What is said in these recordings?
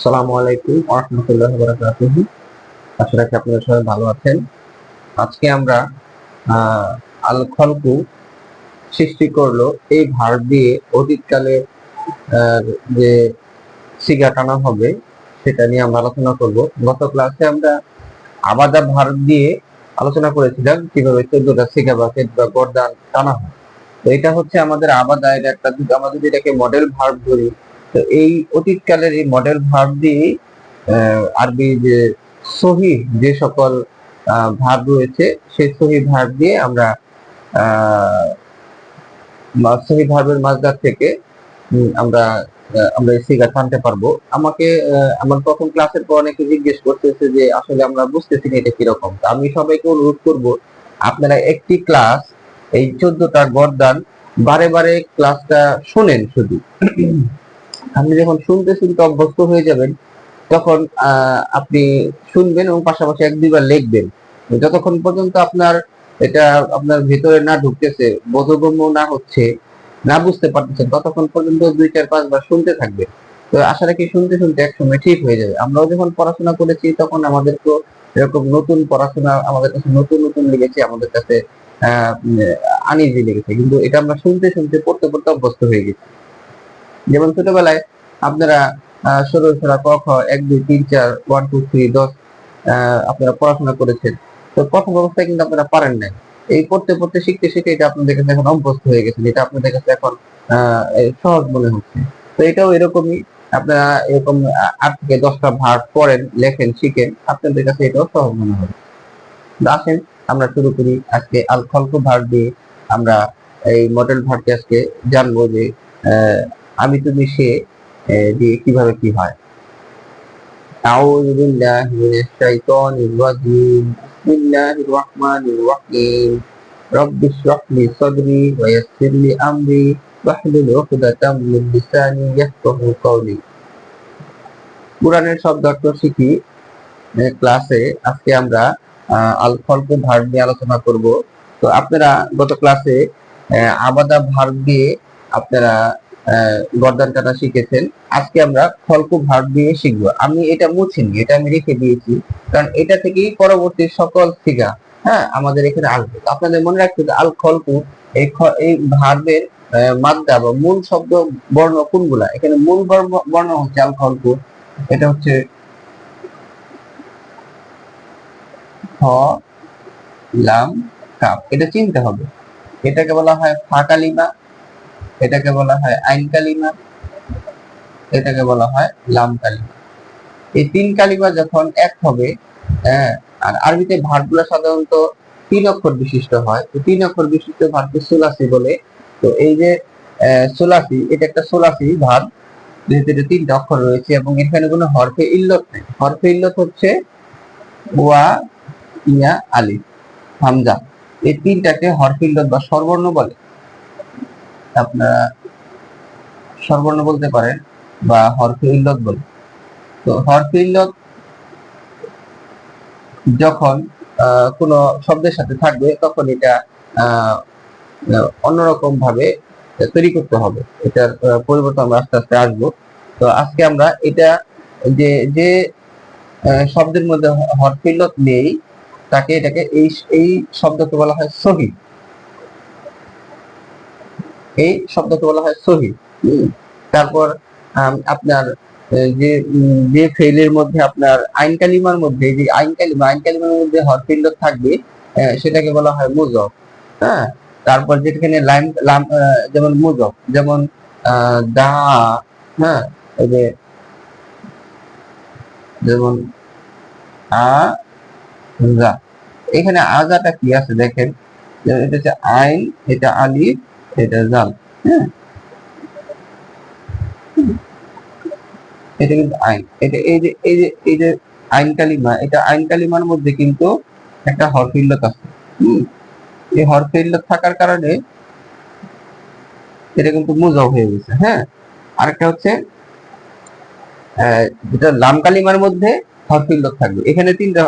আসসালামু আলাইকুম ওরহমতুল্লাহ বারাকাতুহু। আশা রাখি আপনারা সবাই ভালো আছেন। আজকে আমরা আল খলকু সৃষ্টি করল এই ভার দিয়ে অতীতকালে যে সিগা টানা হবে, সেটা নিয়ে আমরা আলোচনা করব। গত ক্লাসে আমরা আবাদা ভার দিয়ে আলোচনা করেছিলাম কীভাবে চোদ্দটা সিগা বাকেট বা গরদান টানা হয়। তো এটা হচ্ছে আমাদের আবাদা, এটা একটা আমরা যদি এটাকে মডেল ভার্ব ধরি তো এই অতীতকালের এই মডেল ভাব দিয়ে আরবি যে সহি যে সকল ভাব রয়েছে, সেই সহি ভাব দিয়ে আমরা সহি ভার্বের মাঝদার থেকে আমরা আমরা এই সিগা টানতে পারব। আমাকে আমার প্রথম ক্লাসের পর অনেকে জিজ্ঞেস করতেছে যে, আসলে আমরা বুঝতেছি না এটা কীরকম। তো আমি সবাইকে অনুরোধ করব, আপনারা একটি ক্লাস, এই চোদ্দটা গরদান বারে বারে ক্লাসটা শুনেন শুধু। আপনি যখন শুনতে শুনতে অভ্যস্ত হয়ে যাবেন, তখন আপনি শুনবেন এবং পাশাপাশি এক দুইবার লিখবেন। যতক্ষণ পর্যন্ত আপনার এটা আপনার ভেতরে না ঢুকতেছে, বোধগম্য না হচ্ছে, না বুঝতে পারতেছেন, ততক্ষণ পর্যন্ত দুই, চার পাঁচবার শুনতে থাকবে তো আশা রাখি শুনতে শুনতে একসময় ঠিক হয়ে যাবে। আমরাও যখন পড়াশোনা করেছি, তখন আমাদেরকে এরকম নতুন পড়াশোনা আমাদের কাছে নতুন নতুন লেগেছে, আমাদের কাছে, আহ আনিজি লেগেছে। কিন্তু এটা আমরা শুনতে শুনতে পড়তে পড়তে অভ্যস্ত হয়ে গেছি। যেমন ছোটবেলায় আপনারা আহ, সরল সরা ক খ এক দুই তিন চার ওয়ান টু থ্রি দশ আপনারা পড়াশোনা করেছেন। তো প্রথম অবস্থায় কিন্তু আপনারা পারেন নাই। এই পড়তে পড়তে শিখতে শিখতে এটা আপনাদের কাছে এখন অভ্যস্ত হয়ে গেছে। এটা আপনাদের কাছে এখন সহজ মনে হচ্ছে। তো এটাও এরকমই আপনারা এরকম আট থেকে দশটা ভাগ পড়েন লেখেন শিখেন আপনাদের কাছে এটাও সহজ মনে হবে আসেন আমরা শুরু করি আজকে আল খলক ভার দিয়ে। আমরা এই মডেল ভারটি আজকে জানব যে আমি তুমি সে আহ, দিয়ে কিভাবে কি হয় أعوذ بالله من الشيطان الرجيم بسم الله الرحمن الرحيم رب اشرح لي صدري ويسر لي أمري واحلل عقدة من لساني يفقه قولي কোরআনের শব্দ অর্থ শিখি আহ, ক্লাসে আজকে আমরা আহ, আল ফলক ভার্ব নিয়ে আলোচনা করব তো আপনারা গত ক্লাসে আহ, আবাদা ভার্ব দিয়ে আপনারা আহ, গর্দান কাটা শিখেছেন। আজকে আমরা ফলকু ভার্ব দিয়ে শিখব। আমি এটা মুছিনি, এটা আমি রেখে দিয়েছি, কারণ এটা থেকেই পরবর্তী সকল সিগা হ্যাঁ আমাদের এখানে আসবে। আপনাদের মনে রাখতে হবে, আল খলকু এই এই মাদ্দা বা মূল শব্দ বর্ণ কোনগুলা? এখানে মূল বর্ণ- হচ্ছে আল খলকু এটা হচ্ছে লাম, কাপ। এটা চিনতে হবে। এটাকে বলা হয় ফা কালিমা এটাকে বলা হয় আইন কালিমা এটাকে বলা হয় লাম কালিমা এই তিন কালিমা যখন এক হবে হ্যাঁ আর আরবিতে ভার্বগুলো সাধারণত তিন অক্ষর বিশিষ্ট হয়। তো তিন অক্ষর বিশিষ্ট ভার্বকে সোলাসি বলে। তো এই যে সোলাসি, এটা একটা সোলাসি ভার্ব, যেহেতু এটা তিনটা অক্ষর রয়েছে এবং এখানে কোনো হরফে ইল্লত নেই। হরফে ইল্লত হচ্ছে ওয়া, ইয়া আলি হামজা। এই তিনটাকে হরফে ইল্লত বা স্বরবর্ণ বলে। আপনারা স্বরবর্ণ বলতে পারেন বা হরফে ইল্লত বলে। তো হরফে ইল্লত যখন কোনো শব্দের সাথে থাকবে, তখন এটা অন্যরকম ভাবে তৈরি করতে হবে। এটার পরিবর্তন আমরা আস্তে আস্তে আসব। তো আজকে আমরা এটা যে যে শব্দের মধ্যে হ- হরফে ইল্লত নেই, তাকে এটাকে এই এই শব্দকে বলা হয় সহি। এই শব্দকে বলা হয় সহি। তারপর আপনার যে যে ফেলের মধ্যে আপনার আইন কালিমার মধ্যে, যে আইন কালিমা, আইন কালিমার মধ্যে হরফিল্ড থাকবে সেটাকে বলা হয় মুজব হ্যাঁ? তারপর যেখানে লাইম লাম যেমন মুজব যেমন দা হ্যাঁ? এই যে, যেমন, আ যা এখানে আজাটা কি আছে দেখেন? এটা হচ্ছে আইন, এটা আলিফ এটা জাল হ্যাঁ। এটা কিন্তু আইন। এটা এই যে এই যে এই যে আইন কালিমা, এটা আইন কালিমার মধ্যে কিন্তু একটা হরফ ইল্লত আছে। এই হরফ ইল্লত থাকার কারণে এটা কিন্তু হয়ে গেছে হ্যাঁ। আরেকটা হচ্ছে যেটা লাম কালিমার মধ্যে হরফ ইল্লত থাকবে। এখানে তিনটা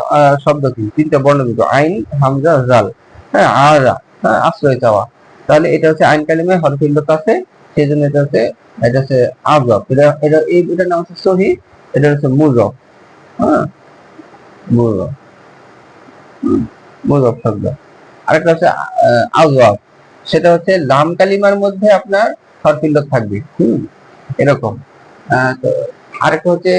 শব্দ কি তিনটা বর্ণ কিন্তু আইন, হামজা, জাল হ্যাঁ আর হ্যাঁ আশ্রয় চাওয়া। তাহলে এটা হচ্ছে আইন কালিমায় হরফ ইল্লত আছে সেই জন্য এটা হচ্ছে এটা হচ্ছে আজব। এটা এটা, এই এটার নাম হচ্ছে সহি, এটা হচ্ছে মুজফ হ্যাঁ? মুজফ শব্দ। আরেকটা হচ্ছে আজওয়াব সেটা হচ্ছে লাম কালিমার মধ্যে আপনার থাকবে। হুম, এরকম। আরেকটা হচ্ছে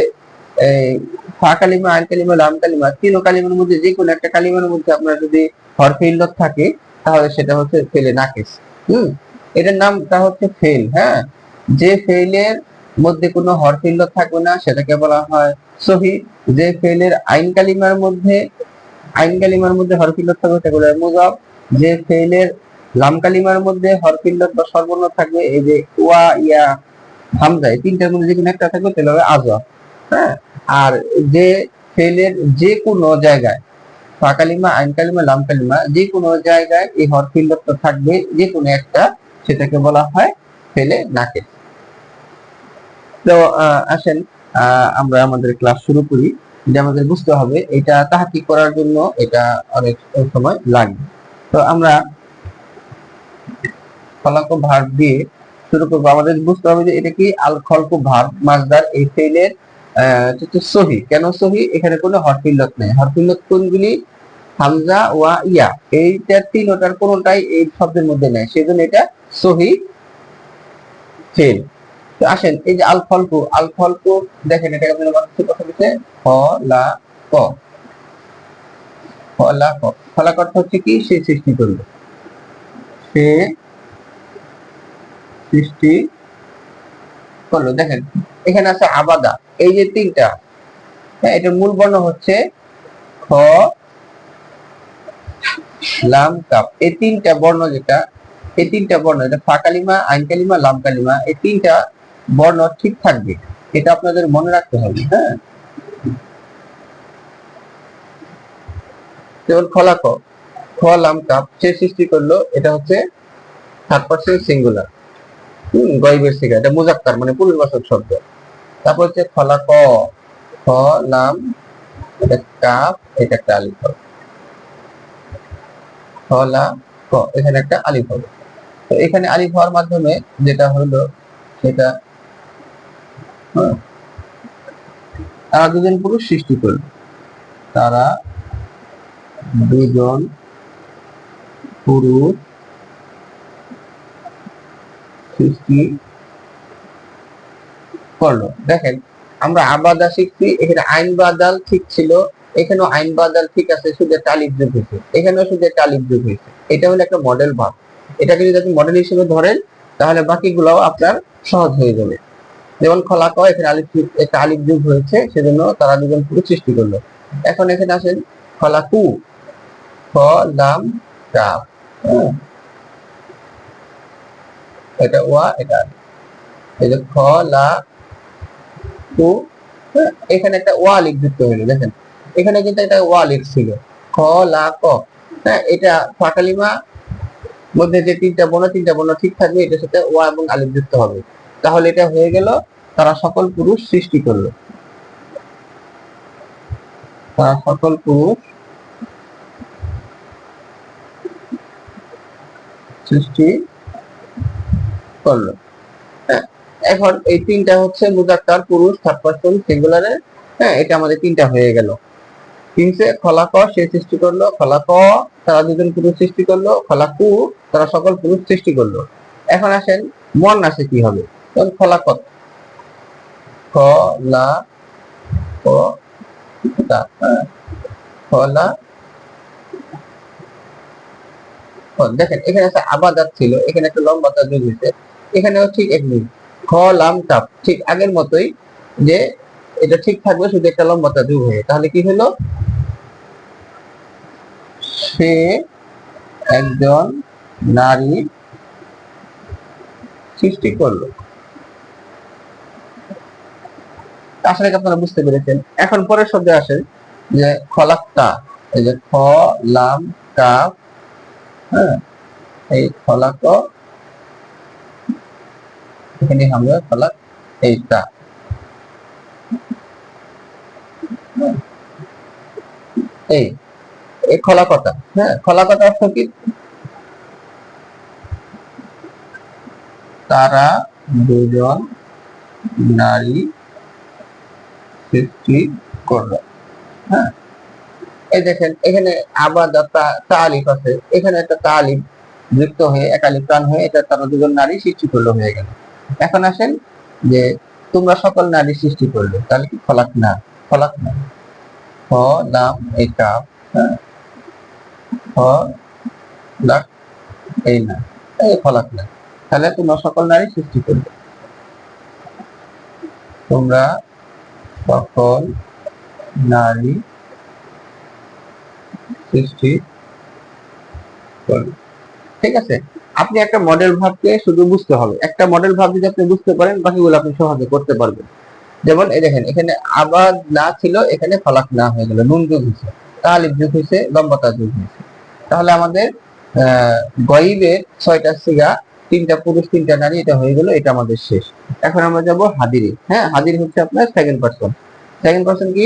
ফা কালিমা, আইন কালিমা, লাম কালিমা, তিন কালিমার মধ্যে যে কোনো একটা কালিমার মধ্যে আপনার যদি হরফে ইল্লত থাকে তাহলে সেটা হচ্ছে ফেলে নাকিস হুম? এটার নামটা হচ্ছে ফেল হ্যাঁ? যে ফেলের মধ্যে কোনো হরফে ইল্লত থাকবে না, সেটাকে বলা হয় সহি। যে ফেলের আইন কালিমার মধ্যে, আইন কালিমার মধ্যে হরফে ইল্লত থাকবে সেগুলো মুজাব। যে ফেলের লাম কালিমার মধ্যে হরফে ইল্লত বা সর্বর্ণ থাকবে, এই যে ওয়া, ইয়া, হামজা, এই তিনটার মধ্যে যে কোনো একটা থাকবে, তাহলে হবে আজওয়া হ্যাঁ? আর যে ফেলের যে কোনো জায়গায় ফা কালিমা আইন কালিমা লাম কালিমা যে কোনো জায়গায় এই হরফিল্লত থাকবে যে কোনো একটা সেটাকে বলা হয় ফেলে নাকে। তো আসেন আমরা আমাদের ক্লাস শুরু করি। যে আমাদের বুঝতে হবে এটা তাহাকি করার জন্য এটা অনেক সময় লাগবে তো আমরা ফলাক ভার দিয়ে শুরু করব। আমাদের বুঝতে হবে যে এটা কি আল খলক ভার মাজদার এই ফেলের আহ, সহি। কেন সহি? এখানে কোনো হরফিল্লত নেই। হরফিল্লত কোনগুলি? হামজা ওয়া ইয়া। এইটা তিনটার কোনোটাই এই শব্দের মধ্যে নেই। সেজন্য এটা সহি ফেল। তো আসেন, এই যে আল ফলকু আল ফলকু দেখেন এটা আপনাদের মাথায় কথা বলছে হ লা ক হ লা ক ফলাক অর্থ হচ্ছে কি? সে সৃষ্টি করবে। সে সৃষ্টি করল। দেখেন, এখানে আছে আবাদা। এই যে তিনটা হ্যাঁ এটার মূল বর্ণ হচ্ছে খ লাম কাপ। এই তিনটা বর্ণ যেটা, এই তিনটা বর্ণ, এটা ফা কালিমা আইন লাম কালিমা এই তিনটা বর্ণ ঠিক থাকবে। এটা আপনাদের মনে রাখতে হবে হ্যাঁ? যেমন খলা ক। খ কাপ, সে সৃষ্টি করল, এটা হচ্ছে থার্ড পার্সন সিঙ্গুলার হম, গরিবের শিখা এটা মুজাক্কার মানে পুনর্বাসক শব্দ। তারপর হচ্ছে খলা ক। এটা কাপ, এটা একটা আলিফ। এখানে একটা আলিফ হবে। তো এখানে আলিফ হওয়ার মাধ্যমে যেটা হলো সেটা হ্যাঁ, তারা দুজন পুরুষ সৃষ্টি করল। তারা দুজন পুরুষ সৃষ্টি করল। দেখেন আমরা আবাদা শিখছি এখানে আইন বাদাল ঠিক ছিল এখানেও আইন বাদাল ঠিক আছে একটা আলিফ যোগ হয়েছে। এখানেও শুধু আলিফ যোগ হয়েছে। এটা হলো একটা মডেল ভাব এটাকে যদি আপনি মডেল হিসেবে ধরেন তাহলে বাকিগুলোও আপনার সহজ হয়ে যাবে। যেমন খলাক এখানে আলিফ একটা আলিফ যুগ হয়েছে সেজন্য তারা দুজন পুরো সৃষ্টি করল। এখন এখানে আসেন খলাকু খ লাম কাফ হ্যাঁ। এটা ওয়া এটা এই যে খ লা কু হ্যাঁ, এখানে একটা ওয়া লিখ যুক্ত হলো দেখেন। এখানে কিন্তু এটা ওয়া ছিল। খ লা ক। হ্যাঁ এটা ফাটালিমা মধ্যে যে তিনটা বর্ণ তিনটা বর্ণ ঠিক থাকবে এটার সাথে ওয়া এবং আলিফ যুক্ত হবে। তাহলে এটা হয়ে গেল তারা সকল পুরুষ সৃষ্টি করল। তারা সকল পুরুষ সৃষ্টি করল। হ্যাঁ, এখন এই তিনটা হচ্ছে মুজাক্কার পুরুষ থার্ড পার্সন সিঙ্গুলারে হ্যাঁ এটা আমাদের তিনটা হয়ে গেল। তিনটে খলাক সে সৃষ্টি করল খলাক তারা দুজন পুরুষ সৃষ্টি করল খলাকু তারা সকল পুরুষ সৃষ্টি করল। এখন আসেন মন আসে কি হবে? খলাকত ক হ্যাঁ, খলা ক। দেখেন এখানে একটা আবাদাত ছিল এখানে একটা লম্বা তার যোগ হয়েছে। এখানেও ঠিক এমনি খ লাম তাপ ঠিক আগের মতোই যে এটা ঠিক থাকবে শুধু একটা লম্বাতা যোগ হয়ে। তাহলে কি হলো? সে একজন নারী সৃষ্টি করল। আসলে আপনারা বুঝতে পেরেছেন। এখন পরের শব্দে আসেন যে খলাক্তা এই যে খ, লাম, কাফ হ্যাঁ এই খলাক এখানে আমরা খলাক এইটা। এই। এই খলাকতা হ্যাঁ খলাকতা অর্থ কি? তারা দুজন নারী সৃষ্টি করল। হ্যাঁ এই দেখেন, এখানে আবার তালিফ আছে। এখানে একটা তালিফ যুক্ত হয়ে একালি প্রাণ হয়ে, এটা তারা দুজন নারী সৃষ্টি করল হয়ে গেল। এখন আসেন যে তোমরা সকল নারী সৃষ্টি করলে, তাহলে কি ফলাক না? ফলাক না। হ লাম এই হ্যাঁ। তাহলে তোমরা সকল নারী সৃষ্টি করবে। তোমরা সকল নারী সৃষ্টি করবে। ঠিক আছে? আপনি একটা মডেল ভাবকে শুধু বুঝতে হবে। একটা মডেল ভাব যদি আপনি বুঝতে পারেন, বাকিগুলো আপনি সহজে করতে পারবেন। যেমন এই দেখেন, এখানে আবাদ না ছিল, এখানে ফলাক না হয়ে গেল, নুন যুগ হয়েছে। তালিব যুগ হয়েছে লম্বতা যুগ হয়েছে। তাহলে আমাদের গইবের ছয়টা সিগা, তিনটা পুরুষ, তিনটা নারী, এটা হয়ে গেল, এটা আমাদের শেষ। এখন আমরা যাব হাদিরি হ্যাঁ হাদিরি হচ্ছে আপনার সেকেন্ড পার্সন সেকেন্ড পার্সন কি?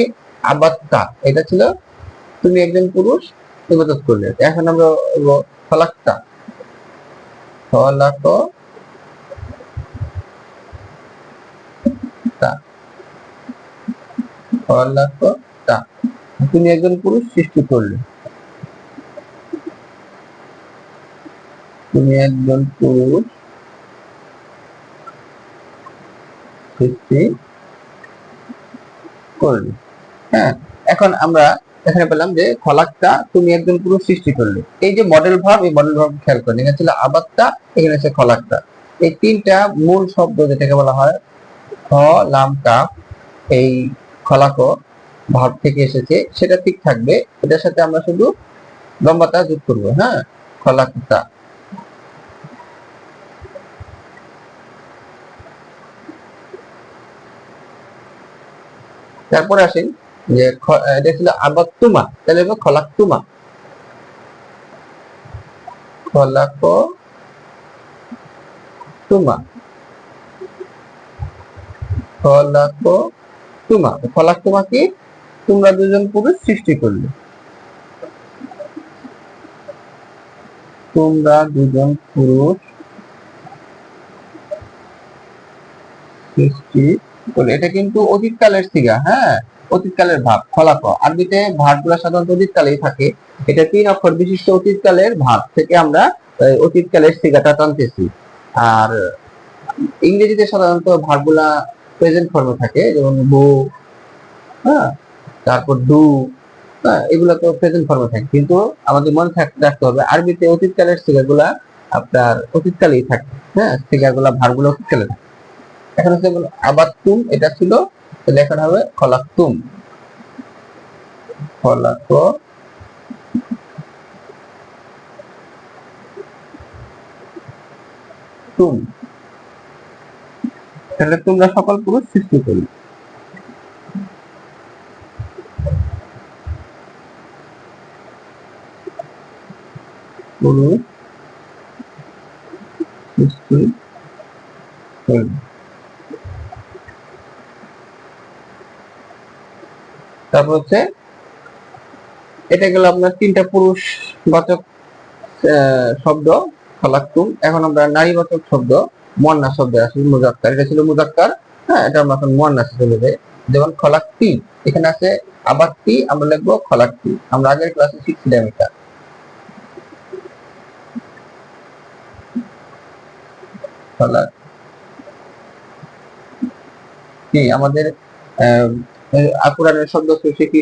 আবাত্তা এটা ছিল তুমি একজন পুরুষ, ইবাদত করলে। এখন আমরা ফলাক্তা ফলাক তা তুমি একজন পুরুষ, সৃষ্টি করলে। তুমি একজন পুরুষ সৃষ্টি করলে হ্যাঁ এখন আমরা এখানে পেলাম যে খলাকটা তুমি একজন পুরুষ সৃষ্টি করলে। এই যে মডেল ভাব, এই মডেল ভাব খেয়াল করেন, এখানে ছিল এখানে আছে খলাকটা। এই তিনটা মূল শব্দ যেটাকে বলা হয়, খ, লাম কাপ এই খলাক ভাব থেকে এসেছে, সেটা ঠিক থাকবে। এটার সাথে আমরা শুধু লম্বাটা যোগ করব হ্যাঁ? খলাকটা। তারপরে আসেন যে এটা ছিল আবাত্তুমা, তাহলে হবে খলাক্তুমা। খলাক তুমা খলাক তুমা খলাক তুমা কি? তোমরা দুজন পুরুষ সৃষ্টি করলে। তোমরা দুজন পুরুষ সৃষ্টি করলে এটা কিন্তু অতীতকালের সিগা হ্যাঁ? অতীতকালের ভাব ফলাফ আরবিতে ভাবগুলো সাধারণত অতীতকালেই থাকে। এটা তিন অক্ষর বিশিষ্ট অতীতকালের ভাব থেকে আমরা অতীতকালের সিগাটা টানতেছি। আর ইংরেজিতে সাধারণত ভাবগুলা প্রেজেন্ট ফর্মে থাকে, যেমন বো হ্যাঁ? তারপর ডু হ্যাঁ? এগুলো তো প্রেজেন্ট ফর্মে থাকে। কিন্তু আমাদের মনে রাখতে হবে, আরবিতে অতীতকালের সিগাগুলা আপনার অতীতকালেই থাকে হ্যাঁ? সিগাগুলা ভাবগুলো অতীতকালে থাকে। এটা ছিল তাহলে এখন হবে খলাক্তুম। খলাক তুম তাহলে তোমরা সকল পুরুষ সৃষ্টি করি পুরুষ সৃষ্টি করি তারপর হচ্ছে, এটা গেল আপনার তিনটা পুরুষ বাচক শব্দ খালাক্তুম এখন আমরা নারীবাচক শব্দ মন্না শব্দ আসি মুজাক্কার এটা ছিল মুজাক্কার হ্যাঁ এটা আমরা এখন মন্নাসে চলে যাই যেমন খলাক্তি এখানে আছে আবাক্তি আমরা লিখব খলাক্তি আমরা আগের ক্লাসে শিখছিলাম এটা। আমাদের কোরআনের শব্দ শিখি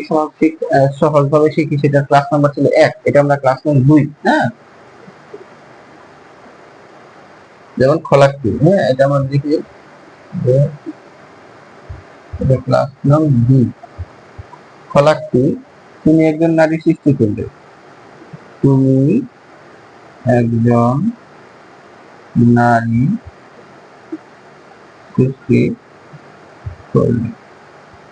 সহজ ভাবে শিখি সেটা ক্লাস নাম্বার ছিল এক? এটা আমরা ক্লাস নাম্বার দুই হ্যাঁ? যেমন খোলাক্তি হ্যাঁ এটা আমরা দেখি এটা ক্লাস দুই। তুমি একজন নারী সৃষ্টি করলে। তুমি একজন নারী সৃষ্টি করলে।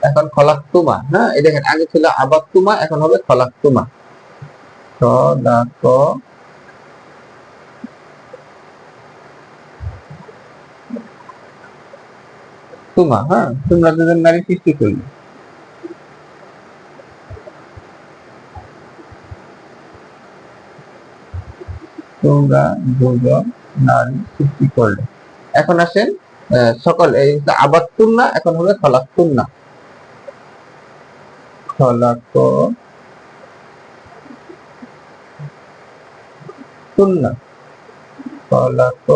এখন খলাক্তুমা হ্যাঁ? এই দেখেন, আগে ছিল আবাক্তুমা, এখন হবে খলাক তুমা হ্যাঁ? তোমরা দুজন নারী সৃষ্টি করলে। তোমরা দুজন নারী সৃষ্টি করলে। এখন আসেন সকল, এই আবাদ তুলনা এখন হবে খলাক তুলনা খলাক তুন্না খলাক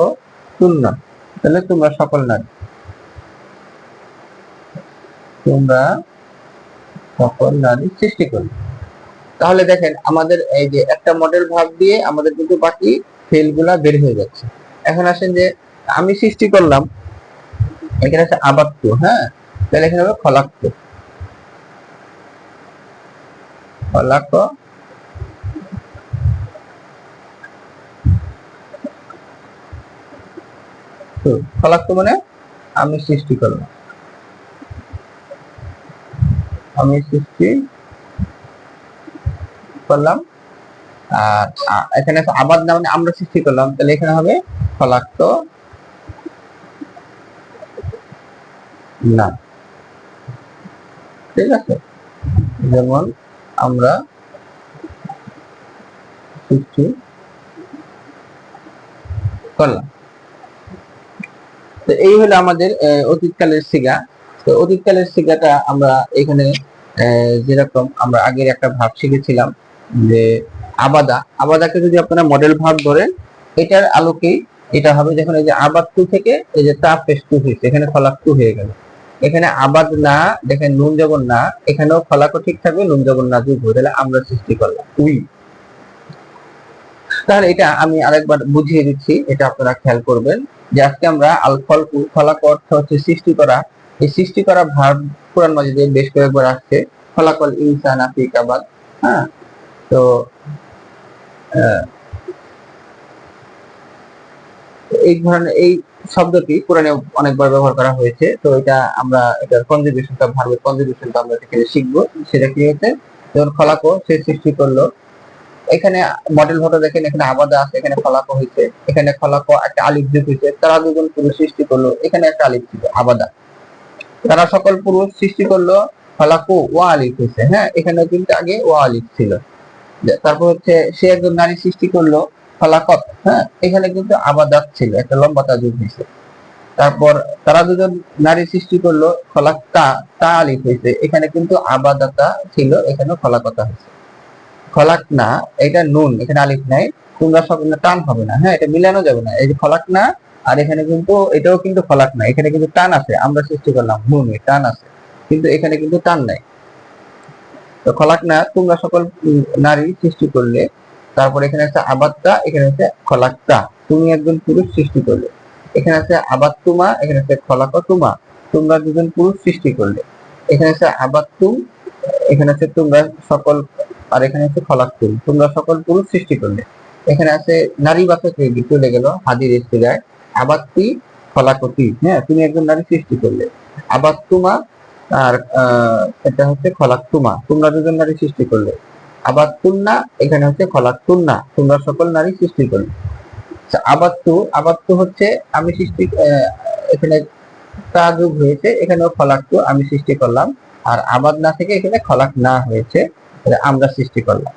তুন্না তাহলে তোমরা সকল নারী তোমরা সকল নারী সৃষ্টি করবে। তাহলে দেখেন, আমাদের এই যে একটা মডেল ভাগ দিয়ে আমাদের কিন্তু বাকি ফেলগুলা বের হয়ে যাচ্ছে। এখন আসেন যে আমি সৃষ্টি করলাম, এখানে আছে আবাত্ত হ্যাঁ? তাহলে এখানে হবে খলাক্ত খলাক খলাক্ত মানে আমি সৃষ্টি করলাম আমি সৃষ্টি করলাম। আর এখানে আবাদ না মানে আমরা সৃষ্টি করলাম। তাহলে এখানে হবে ফলাক্ত না। ঠিক আছে? যেমন আমরা সৃষ্টি করলাম। তো এই হলো আমাদের অতীতকালের সিগা তো অতীতকালের সিগাটা আমরা এখানে যেরকম আমরা আগের একটা ভাব শিখেছিলাম যে আবাদা। আবাদাকে যদি আপনারা মডেল ভাব ধরেন, এটার আলোকেই এটা হবে যখন এই যে আবাদ টু থেকে এই যে তা পেশ টু হয়েছে, এখানে ফলাক টু হয়ে গেল। এখানে আবাদ না, দেখেন নুন জবর না, এখানেও ফলাকও ঠিক থাকবে, নুন জবর না যোগ তাহলে আমরা সৃষ্টি করলাম। উই। তাহলে এটা আমি আরেকবার বুঝিয়ে দিচ্ছি, এটা আপনারা খেয়াল করবেন যে আজকে আমরা আল ফলকু ফলাক অর্থ হচ্ছে সৃষ্টি করা। এই সৃষ্টি করা ভাব কোরআন মাজিদে বেশ কয়েকবার আসছে। ফলাকল ইনসান আফিক আবাদ হ্যাঁ? তো এই ধরনের, এই শব্দটি কোরআনে অনেকবার ব্যবহার করা হয়েছে। তো এটা আমরা, এটার কনজুগেশনটা ভার্বের কনজুগেশনটা আমরা এখানে শিখব। সেটা কি হচ্ছে যেমন ফলাকো সে সৃষ্টি করল। এখানে মডেল ফটো দেখেন, এখানে আবাদা আছে, এখানে ফলাকো হয়েছে। এখানে ফলাকো একটা আলিফ যুগ হয়েছে। তারা দুজন পুরুষ সৃষ্টি করল, এখানে একটা আলিফ ছিল, আবাদা। তারা সকল পুরুষ সৃষ্টি করল ফলাকো ওয়া আলিফ হয়েছে। হ্যাঁ এখানে কিন্তু আগে ওয়া আলিফ ছিল। তারপর হচ্ছে, সে একজন নারী সৃষ্টি করল ফলাকত হ্যাঁ? এখানে কিন্তু আবাদাত ছিল, একটা লম্বা তাজুদ হয়েছে। তারপর তারা দুজন নারী সৃষ্টি করল ফলাক্তা তা আলিফ হয়েছে। এখানে কিন্তু আবাদাতা ছিল এখানে ফলাকতা হয়েছে। ফলাক না, এটা নুন, এখানে আলিফ নাই। তোমরা সব টান হবে না হ্যাঁ? এটা মিলানো যাবে না। এই যে ফলাক না, আর এখানে কিন্তু, এটাও কিন্তু ফলাক না। এখানে কিন্তু টান আছে, আমরা সৃষ্টি করলাম নুনে টান আছে। কিন্তু এখানে কিন্তু টান নাই। তো খলাক না, তোমরা সকল নারী সৃষ্টি করলে তারপর এখানে আছে আবাত্তা এখানে আছে খলাক্তা তুমি একজন পুরুষ সৃষ্টি করলে। এখানে আছে আবাত্তুমা এখানে আছে খলাকতুমা তোমরা দুজন পুরুষ সৃষ্টি করলে। এখানে আছে আবাত্তুম এখানে আছে তোমরা সকল আর এখানে আছে খলাক্তুম তোমরা সকল পুরুষ সৃষ্টি করলে। এখানে আছে নারী বাচক চলে গেল হাদির ইস্তিগায় আবাত্তি খলাকতি হ্যাঁ তুমি একজন নারী সৃষ্টি করলে। আবাত্তুমা আর আহ, এটা হচ্ছে খলাক্তুমা তোমরা দুজন নারী সৃষ্টি করলে। আবার তুন্না এখানে হচ্ছে খলাক তুন্না তোমরা সকল নারী সৃষ্টি করলে আবাত্তু আবাত্তু হচ্ছে আমি সৃষ্টি এখানে তা যুগ হয়েছে, এখানেও খলাক্তু আমি সৃষ্টি করলাম। আর আবাদ না থেকে এখানে খলাক না হয়েছে আমরা সৃষ্টি করলাম।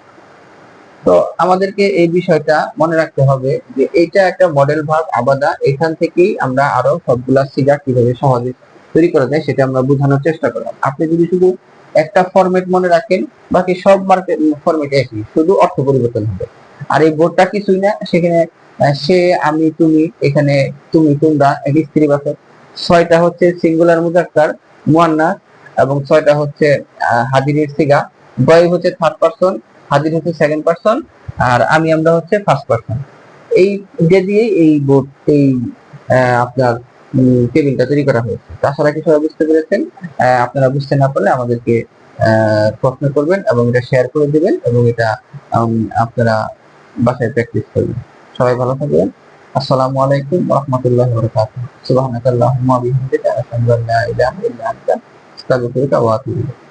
তো আমাদেরকে এই বিষয়টা মনে রাখতে হবে যে এইটা একটা মডেল ভাগ আবাদা, এখান থেকেই আমরা আরও সবগুলা সিগা কীভাবে সহজে তৈরি করা যায় সেটা আমরা বোঝানোর চেষ্টা করলাম। আপনি যদি শুধু একটা ফরম্যাট মনে রাখেন, বাকি সব মার্কেট ফরম্যাট একই, শুধু অর্থ পরিবর্তন হবে। আর এই বোর্ডটা কিছুই না, সেখানে সে, আমি, তুমি, এখানে তুমি, তোমরা এক স্ত্রীবাচক ছয়টা হচ্ছে সিঙ্গুলার মুজাক্কার, মুয়ান্না, এবং ছয়টা হচ্ছে হাজিরের সিগা। গয় হচ্ছে থার্ড পারসন হাজির হচ্ছে সেকেন্ড পারসন আর আমি, আমরা হচ্ছে ফার্স্ট পারসন এই যে দিয়ে এই বোর্ড এই আপনার টেবিলটা তৈরি করা হয়েছে। তো আশা সবাই বুঝতে পেরেছেন। আপনারা বুঝতে না পারলে আমাদেরকে প্রশ্ন করবেন এবং এটা শেয়ার করে দিবেন এবং এটা আপনারা বাসায় প্র্যাকটিস করবেন। সবাই ভালো থাকবেন। আসসালামু আলাইকুম রহমতুল্লাহ বরকাত সুবাহ আতুবু ইলাইক।